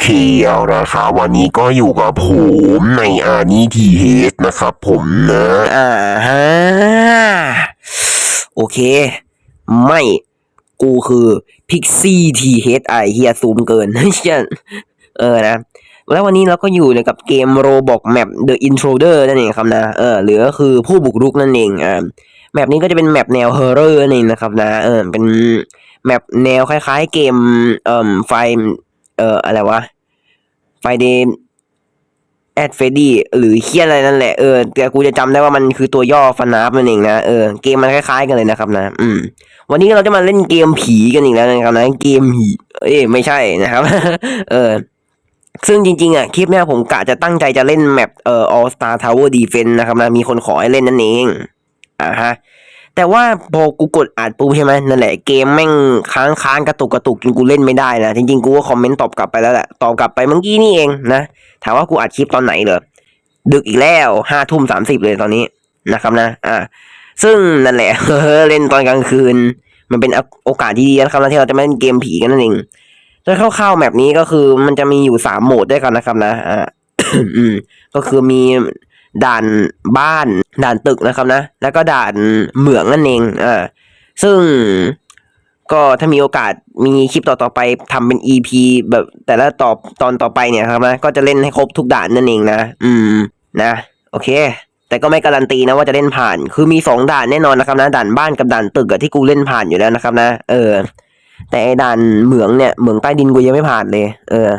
เคเอาละครับวันนี้ก็อยู่กับผมในอานีทีเฮดนะครับผมนะอ่าฮะโอเค ไม่กูคือพิกซี่ทีเฮดไอเฮียซูมเกินเชี่ยเออนะ แล้ววันนี้เราก็อยู่กับเกมโรบอกแมป The Intruder นั่นเองครับนะ เออหรือก็คือผู้บุกรุกนั่นเองอ่าแมปนี้ก็จะเป็นแมปแนวเฮอร์เรอร์นั่นเองนะครับนะ เออเป็นแมปแนวคล้ายๆ เกมเอ่อไฟ เอ่ออะไรวะไฟเดมแอดเฟดดี้หรือเคียอะไรนั่นแหละ เออแต่กูจะจำได้ว่ามันคือตัวย่อฟันนับนั่นเองนะเออเกมมันคล้ายๆกันเลยนะครับนะ อืม วันนี้เราจะมาเล่นเกมผีกันอีกแล้วนะครับนะเกมผีเอ้ไม่ใช่นะครับ เออ ซึ่งจริงๆอะคลิปเนี้ยผมกะจะตั้งใจจะเล่นแมปเอ่อ All Star Tower Defense นะครับนะมีคนขอให้เล่นนั่นเองอ่าฮะ แต่ว่าพอกูกดอ่านปุ๊บใช่ไหมนั่นแหละเกมแม่งค้างค้างกระตุกกระตุกจนกูเล่นไม่ได้นะจริงๆกูก็คอมเมนต์ตอบกลับไปแล้วแหละตอบกลับไปเมื่อกี้นี่เองนะถามว่ากูอัดคลิปตอนไหนเหรอดึกอีกแล้วห้าทุ่มสามสิบเลยตอนนี้นะครับนะ อ่า ซึ่งนั่นแหละเล่นตอนกลางคืน มันเป็นโอกาสที่ดีนะครับนะที่เราจะมาเล่นเกมผีกันนั่นเองโดยคร่าวๆแมปนี้ก็คือมันจะมีอยู่สามโหมดด้วยกันนะครับนะอ่าก็คือมี ด่านบ้าน ด่านตึกนะครับนะ แล้วก็ด่านเหมืองนั่นเองอ่าซึ่งก็ถ้ามีโอกาสมีคลิปต่อๆไปทำเป็น EP แบบแต่ละตอบตอนต่อไปเนี่ยครับนะก็จะเล่นให้ครบทุกด่านนั่นเองนะ อืมนะ โอเค แต่ก็ไม่การันตีนะว่าจะเล่นผ่าน คือมีสองด่านแน่นอนนะครับนะด่านบ้านกับด่านตึกอะที่กูเล่นผ่านอยู่แล้วนะครับนะ เออ แต่ไอ้ด่านเหมืองเนี่ยเหมืองใต้ดินกูยังไม่ผ่านเลย เออ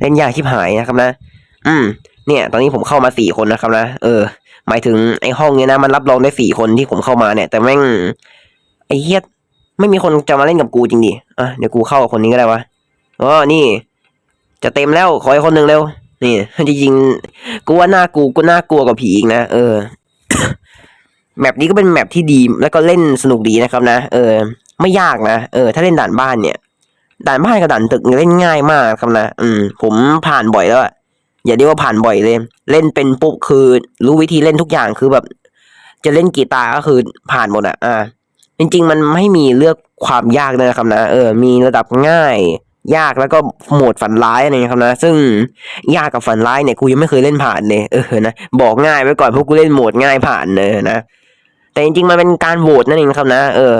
เล่นยากชิบหายนะครับนะ อืม เนี่ย ตอนนี้ผมเข้ามาสี่คนนะครับนะเออ หมายถึงไอ้ห้องเนี้ยนะมันรับรองได้สี่คนที่ผมเข้ามาเนี่ย แต่แม่งไอ้เหี้ยไม่มีคนจะมาเล่นกับกูจริงดิอะเดี๋ยวกูเข้ากับคนนี้ก็ได้วะอ๋อนี่ จะเต็มแล้วขออีกคนหนึ่งเร็วนี่จริงๆกูว่าหน้ากูกูน่ากลัวกว่าผีอีกนะเออแมปนี้ก็เป็นแมปที่ดีแล้วก็เล่นสนุกดีนะครับนะเออ ไม่ยากนะเออ ถ้าเล่นด่านบ้านเนี่ย ด่านบ้านกับด่านตึกเนี่ยเล่นง่ายมากครับนะอืมผมผ่านบ่อยแล้วอะ อย่าเรียกว่าผ่านบ่อยเลย เล่นเป็นปุ๊บคือ รู้วิธีเล่นทุกอย่างคือแบบ จะเล่นกีตาร์ก็คือผ่านหมดอะอ่าจริง ๆ มันไม่มีเลือกความยากเลยนะครับนะเออ มีระดับง่าย ยากแล้วก็โหมดฝันร้ายอะไรเงี้ครับนะ ซึ่งยากกับฝันร้ายเนี่ยกูยังไม่เคยเล่นผ่านเลยเออนะบอกง่ายไว้ก่อนเพราะกูเล่นโหมดง่ายผ่านเลยนะแต่จริงๆมันเป็นการโหวตนั่นเองครับนะ เออ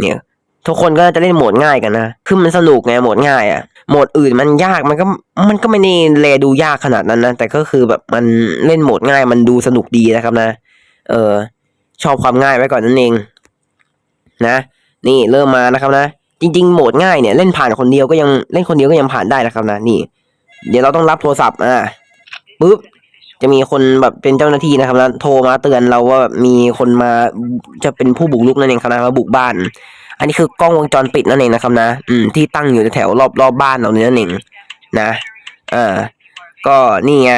เนี่ย ทุกคนก็จะเล่นโหมดง่ายกันนะคือมันสนุกไงโหมดง่ายอะ โหมดอื่นมันยากมันก็มันก็ไม่ได้แลดูยากขนาดนั้นนะ แต่ก็คือแบบมันเล่นโหมดง่ายมันดูสนุกดีนะครับนะ เออ ชอบความง่ายไว้ก่อนนั่นเอง นะ นี่เริ่มมานะครับนะ จริง ๆ โหมดง่ายเนี่ยเล่นผ่านคนเดียวก็ยังเล่นคนเดียวก็ยังผ่านได้นะครับนะ นี่ เดี๋ยวเราต้องรับโทรศัพท์อ่าปุ๊บจะมีคนแบบเป็นเจ้าหน้าที่นะครับนะโทรมาเตือนเราว่ามีคนมาจะเป็นผู้บุกรุกนั่นเองครับนะมาบุกบ้าน อันนี้คือกล้องวงจรปิดนั่นเองนะครับนะอืมที่ตั้งอยู่แถวรอบรอบบ้านเราเนี่ยนั่นเองนะเอ่าก็นี่ไง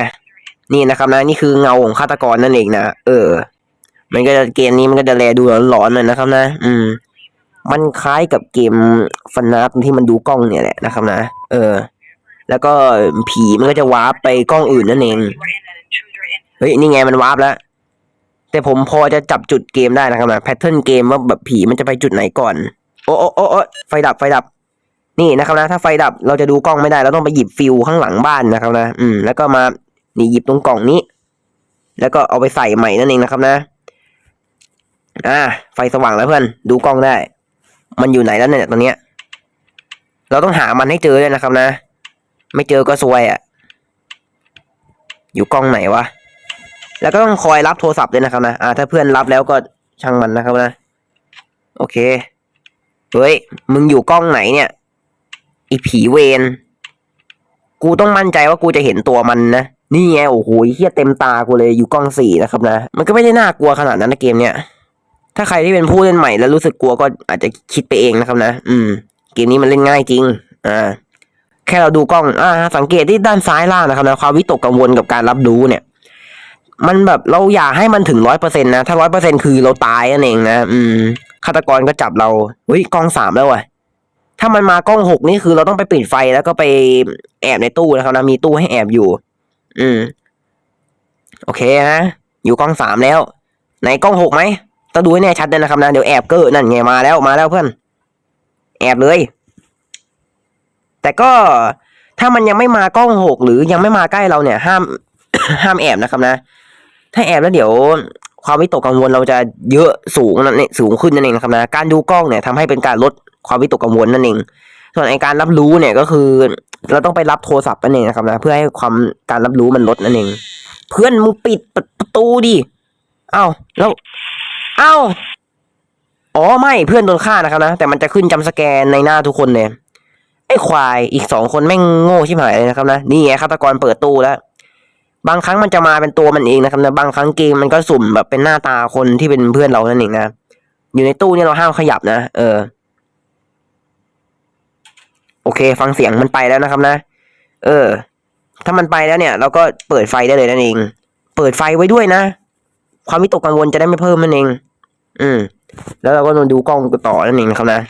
นี่นะครับนะนี่คือเงาของฆาตกรนั่นเองนะเออ มันก็จะเกมนี้มันก็จะแลดูหลอนๆหน่อยนะครับ นะ อืม มันคล้ายกับเกมฟันนับที่มันดูกล้องเนี่ยแหละนะครับ นะเออ แล้วก็ผีมันก็จะวาร์ปไปกล้องอื่นนั่นเองเฮ้ยนี่ไงมันวาร์ปแล้ว แต่ผมพอจะจับจุดเกมได้นะครับนะแพทเทิร์นเกมว่าแบบผีมันจะไปจุดไหนก่อน โอ้โอ้โอ้โอไฟดับไฟดับ นี่นะครับนะ ถ้าไฟดับเราจะดูกล้องไม่ได้เราต้องไปหยิบฟิวข้างหลังบ้านนะครับนะ อืม แล้วก็มานี่หยิบตรงกล่องนี้ แล้วก็เอาไปใส่ใหม่นั่นเองนะครับนะ อ่า ไฟสว่างแล้วเพื่อน ดูกล้องได้ มันอยู่ไหนแล้วเนี่ยตอนเนี้ย เราต้องหามันให้เจอเลยนะครับนะ ไม่เจอก็ซวยอะ่ะ อยู่กล้องไหนวะ แล้วก็ต้องคอยรับโทรศัพท์ด้วยนะครับนะอ่าถ้าเพื่อนรับแล้วก็ช่างมันนะครับนะ โอเคเฮ้ยมึงอยู่กล้องไหนเนี่ยไอผีเวนกูต้องมั่นใจว่ากูจะเห็นตัวมันนะนี่ไงโอ้โหเฮียเต็มตากูเลยอยู่กล้องสี่นะครับนะ มันก็ไม่ได้น่ากลัวขนาดนั้นนะเกมเนี้ยถ้าใครที่เป็นผู้เล่นใหม่แล้วรู้สึกกลัวก็อาจจะคิดไปเองนะครับนะ อืม เกมนี้มันเล่นง่ายจริง อ่า แค่เราดูกล้อง อ่า สังเกตที่ด้านซ้ายล่างนะครับนะความวิตกกังวลกับการรับรู้เนี่ย มันแบบเราอยากให้มันถึงร้อยเปอร์เซ็นต์นะ ถ้าร้อยเปอร์เซ็นต์คือเราตายนั่นเองนะ อืมฆาตกรก็จับเราเฮ้ยกล้องสามแล้วว่ะถ้ามันมากล้องหกนี่คือเราต้องไปปิดไฟแล้วก็ไปแอบในตู้นะครับนะมีตู้ให้แอบอยู่ อืม โอเคนะอยู่กล้องสามแล้ว ไหนกล้องหกไหมต้องดูให้แน่ชัดด้วยนะครับนะเดี๋ยวแอบเกอร์นั่นไงมาแล้วมาแล้วเพื่อน แอบเลย แต่ก็ถ้ามันยังไม่มากล้องหกหรือยังไม่มาใกล้เราเนี่ย ห้าม ห้ามแอบนะครับนะ ถ้าแอบแล้วเดี๋ยวความวิตกกังวลเราจะเยอะสูงนั่นเองสูงขึ้นนั่นเองนะครับนะการดูกล้องเนี่ยทำให้เป็นการลดความวิตกกังวลนั่นเอง ส่วนไอการรับรู้เนี่ยก็คือ เราต้องไปรับโทรศัพท์นั่นเองนะครับนะเพื่อให้ความการรับรู้มันลดนั่นเอง เพื่อนมึงปิดประตูดิเอ้าแล้วเอ้าอ๋อไม่เพื่อนโดนฆ่านะครับนะแต่มันจะขึ้นจำสแกนในหน้าทุกคนเลยไอ้ควายอีกสองคนแม่งโง่ชิบหายเลยนะครับนะนี่ไงฆาตกรเปิดตู้แล้ว บางครั้งมันจะมาเป็นตัวมันเองนะครับนะบางครั้งเกมมันก็สุ่มแบบเป็นหน้าตาคนที่เป็นเพื่อนเรานั่นเองนะอยู่ในตู้เนี่ยเราห้ามขยับนะเออ โอเค ฟังเสียงมันไปแล้วนะครับนะ เออ ถ้ามันไปแล้วเนี่ย เราก็เปิดไฟได้เลยนั่นเอง เปิดไฟไว้ด้วยนะ ความวิตกกังวลจะได้ไม่เพิ่มนั่นเอง อืม แล้วเราก็มาดูกล้องต่อนั่นเองนะครับนะ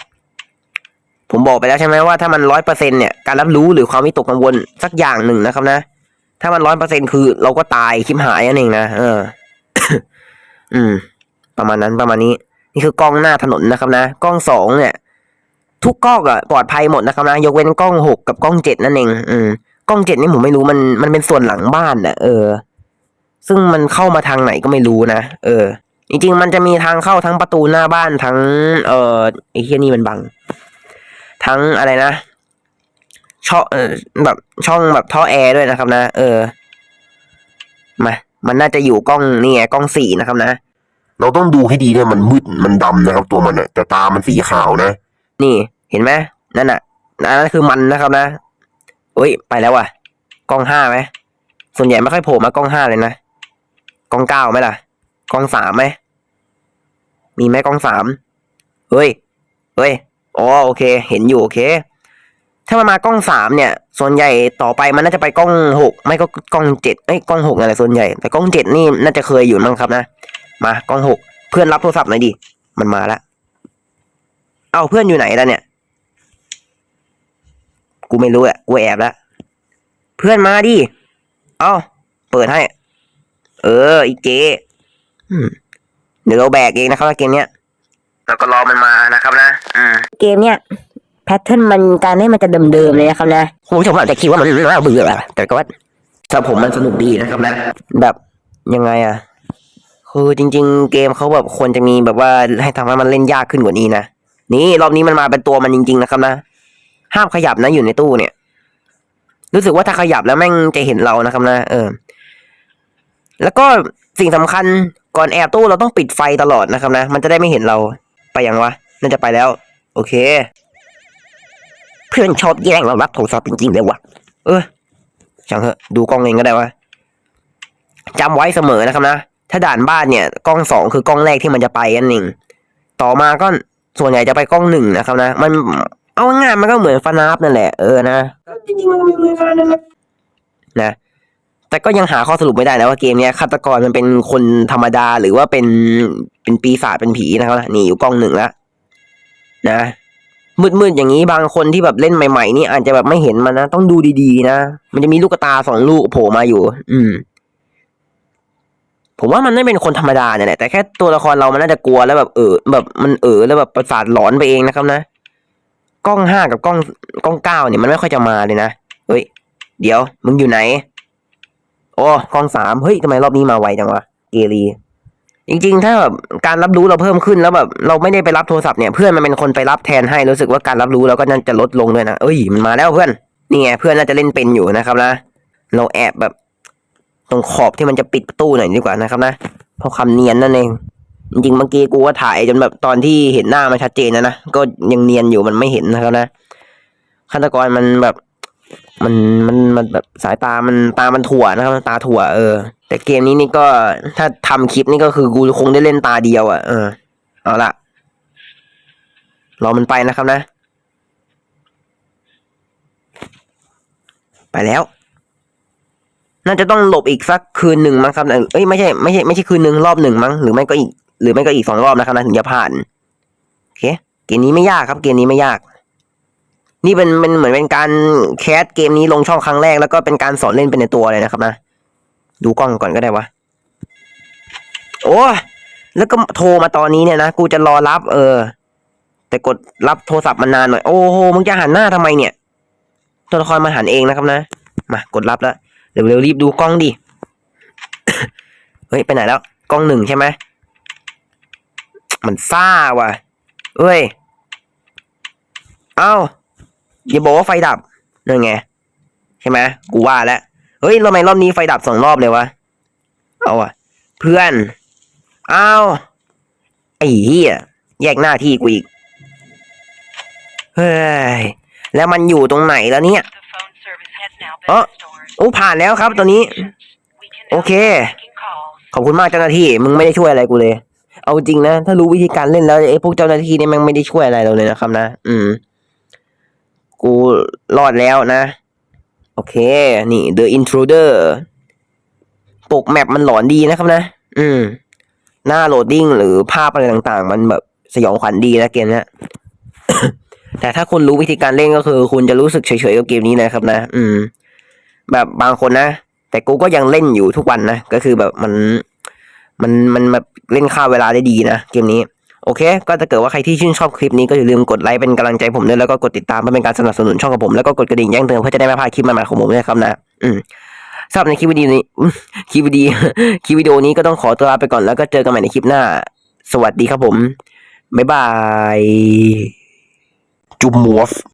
ผมบอกไปแล้วใช่ไหมว่าถ้ามันร้อยเปอร์เซ็นเนี่ยการรับรู้หรือความวิตกกังวลสักอย่างหนึ่งนะครับนะ ถ้ามันร้อยเปอร์เซ็นคือเราก็ตายคิมหายนั่นเองนะเออ อืม ประมาณนั้นประมาณนี้ นี่คือกล้องหน้าถนนนะครับนะกล้องสองเนี่ย ทุกกล้องอะปลอดภัยหมดนะครับนะยกเว้นกล้องหกกับกล้องเจ็ดนั่นเองอืมกล้องเจ็ดนี่ผมไม่รู้มันมันเป็นส่วนหลังบ้านนะเออ ซึ่งมันเข้ามาทางไหนก็ไม่รู้นะเออ จริง ๆ มันจะมีทางเข้าทั้งประตูหน้าบ้านทั้ง เอ่อไอ้เฮียนี่มันบัง ทั้งอะไรนะ ช่องเออแบบช่องแบบท่อแอร์ด้วยนะครับ นะเออมามันน่าจะอยู่กล้องนี่ไงกล้องสี่นะครับนะเราต้องดูให้ดีด้วยมันมืดมันดำนะครับ ตัวมันอะแต่ตามันสีขาวนะ นี่เห็นไหมนั่นน่ะอันนั้นคือมันนะครับนะเอ้ยไปแล้วว่ะ กล้องห้าไหมส่วนใหญ่ไม่ค่อยโผล่มากล้องห้าเลยนะกล้องเก้าไหมล่ะกล้องสามไหมมีไหมกล้องสามเฮ้ยเฮ้ยอ๋อโอเค เห็นอยู่โอเค ถ้ามันมากล้องสามเนี่ย ส่วนใหญ่ต่อไปมันน่าจะไปกล้องหกไม่ก็กล้องเจ็ดเอ้ยกล้องหกอะไรส่วนใหญ่ แต่กล้องเจ็ดนี่น่าจะเคยอยู่มั้งครับนะ มากล้องหกเพื่อนรับโทรศัพท์หน่อยดิ มันมาแล้วเอาเพื่อนอยู่ไหนแล้วเนี่ย กูไม่รู้อะกูแอบแล้วเพื่อนมาดิ เอาเปิดให้ เอออีเจอืมเดี๋ยวเราแบกเองนะครับเกมเนี้ยแล้วก็รอมันมานะครับนะ อืม เกมเนี่ย แพทเทิร์นมันการเล่นมันจะเดิมๆเลยนะครับนะคุณผู้ชมอาจจะคิดว่ามันน่าเบื่อแต่ก็ว่าสำหรับผมมันสนุกดีนะครับนะแบบยังไงอะคือจริง ๆ เกมเขาแบบควรจะมีแบบว่าให้ทำให้มันเล่นยากขึ้นกว่านี้นะนี่รอบนี้มันมาเป็นตัวมันจริง ๆ นะครับนะห้ามขยับนะอยู่ในตู้เนี่ย รู้สึกว่าถ้าขยับแล้วแม่งจะเห็นเรานะครับนะเออ แล้วก็สิ่งสำคัญก่อนแอบตู้เราต้องปิดไฟตลอดนะครับนะมันจะได้ไม่เห็นเราไปยังวะน่าจะไปแล้ว โอเค เพื่อนชอบแย่งเรารับโทรศัพท์จริงๆเลยวะเออช่างเถอะดูกล้องเองก็ได้วะจำไว้เสมอนะครับนะ ถ้าด่านบ้านเนี่ยกล้องสองคือกล้องแรกที่มันจะไปอันหนึ่งต่อมาก็ส่วนใหญ่จะไปกล้องหนึ่งนะครับนะ มันเอาง่ายๆมันก็เหมือนฟานาฟนั่นแหละเออนะจริงๆมันก็เหมือนฟานาฟนะแต่ก็ยังหาข้อสรุปไม่ได้นะว่าเกมเนี้ยฆาตกรมันเป็นคนธรรมดาหรือว่าเป็นเป็นปีศาจเป็นผีนะครับนี่อยู่กล้องหนึ่งแล้วนะ มืดๆอย่างนี้บางคนที่แบบเล่นใหม่ๆนี่อาจจะแบบไม่เห็นมันนะ ต้องดูดีๆนะ มันจะมีลูกตาสองลูกโผล่มาอยู่ อืม ผมว่ามันไม่เป็นคนธรรมดาเนี่ยแหละแต่แค่ตัวละครเรามันน่าจะกลัวแล้วแบบเออแบบมันเออแล้วแบบประสาทหลอนไปเองนะครับนะกล้องห้ากับกล้องกล้องเก้าเนี่ยมันไม่ค่อยจะมาเลยนะเฮ้ย เดี๋ยว มึงอยู่ไหน โอ้กล้องสามเฮ้ยทำไมรอบนี้มาไวจังวะเกลี จริงๆ ถ้าแบบการรับรู้เราเพิ่มขึ้นแล้วแบบเราไม่ได้ไปรับโทรศัพท์เนี่ยเพื่อนมันเป็นคนไปรับแทนให้รู้สึกว่าการรับรู้เราก็น่าจะลดลงด้วยนะเอ้ยมันมาแล้วเพื่อนนี่ไงเพื่อนน่าจะเล่นเป็นอยู่นะครับนะ เราแอบแบบ ตรงขอบที่มันจะปิดประตูหน่อยดีกว่านะครับนะเพราะความเนียนนั่นเองจริงๆเมื่อกี้กูก็ถ่ายจนแบบตอนที่เห็นหน้ามันชัดเจนนะนะก็ยังเนียนอยู่มันไม่เห็นนะครับนะฆาตกรมันแบบ มันมันมันแบบสายตามันตามันถั่วนะครับตาถั่วเออ แต่เกมนี้นี่ก็ถ้าทำคลิปนี่ก็คือกูคงได้เล่นตาเดียวอะ่ะเออเอาละรอมันไปนะครับนะ ไปแล้ว น่าจะต้องหลบอีกสักคืนหนึ่งมั้งครับเอ้ยไม่ใช่ไม่ใช่ไม่ใช่คืนหนึ่งรอบหนึ่งมั้งหรือไม่ก็อีกหรือไม่ก็อีกสองรอบนะครับนะถึงจะผ่านโอเคเกมนี้ไม่ยากครับ เกมนี้ไม่ยาก นี่เป็นเป็นเหมือนเป็นการแคสเกมนี้ลงช่องครั้งแรกแล้วก็เป็นการสอนเล่นเป็นในตัวเลยนะครับนะ ดูกล้องก่อนก็ได้วะ โอ้แล้วก็โทรมาตอนนี้เนี่ยนะ กูจะรอรับ เออ แต่กดรับโทรศัพท์มันานหน่อย โอ้โห มึงจะหันหน้าทำไมเนี่ย ตัวละครมาหันเองนะครับนะ มากดรับแล้วเร็วๆรีบดูกล้องดิ เฮ้ย ไปไหนแล้ว กล้องหนึ่งใช่ไหม มันซ่าว่ะเอ้ย เอ้า อย่าบอกว่าไฟดับนั่นไงใช่ไหมกูว่าแล้วเฮ้ยทำไมรอบนี้ไฟดับสองรอบเลยวะเอาอะเพื่อนเอ้าไอ้เหี้ยแยกหน้าที่กูอีกเฮ้ยแล้วมันอยู่ตรงไหนแล้วเนี่ย The phone service has now been Oh. restored. โอ้ผ่านแล้วครับตอนนี้ โอเค ขอบคุณมากเจ้าหน้าที่ มึงไม่ได้ช่วยอะไรกูเลย เอาจริงนะ ถ้ารู้วิธีการเล่นแล้วไอ้พวกเจ้าหน้าที่เนี่ยมันไม่ได้ช่วยอะไรเราเลยนะครับนะ อืม กูรอดแล้วนะ โอเค นี่ The Intruder ปกแมปมันหลอนดีนะครับนะ อืม หน้าโหลดดิ้งหรือภาพอะไรต่างๆ มันแบบสยองขวัญดีนะเกมนี้แต่ถ้าคุณรู้วิธีการเล่นก็คือ คุณจะรู้สึกเฉยๆกับเกมนี้นะครับนะ อืม แบบบางคนนะ แต่กูก็ยังเล่นอยู่ทุกวันนะ ก็คือแบบมัน มันมันแบบเล่นค่าเวลาได้ดีนะเกมนี้ โอเค ก็ถ้าเกิดว่าใครที่ชื่นชอบคลิปนี้ก็อย่าลืมกดไลค์เป็นกำลังใจผมด้วยแล้วก็กดติดตามเพื่อเป็นการสนับสนุนช่องของผมแล้วก็กดกระดิ่งแจ้งเตือนเพื่อจะได้ไม่พลาดคลิปใหม่ๆของผมด้วยครับนะ อืมสำหรับในคลิปวิดีโอนี้คลิปวิดีคลิปวิดีโอนี้ก็ต้องขอตัวลาไปก่อนแล้วก็เจอกันใหม่ในคลิปหน้า สวัสดีครับผมบ๊ายบายจุมมวฟ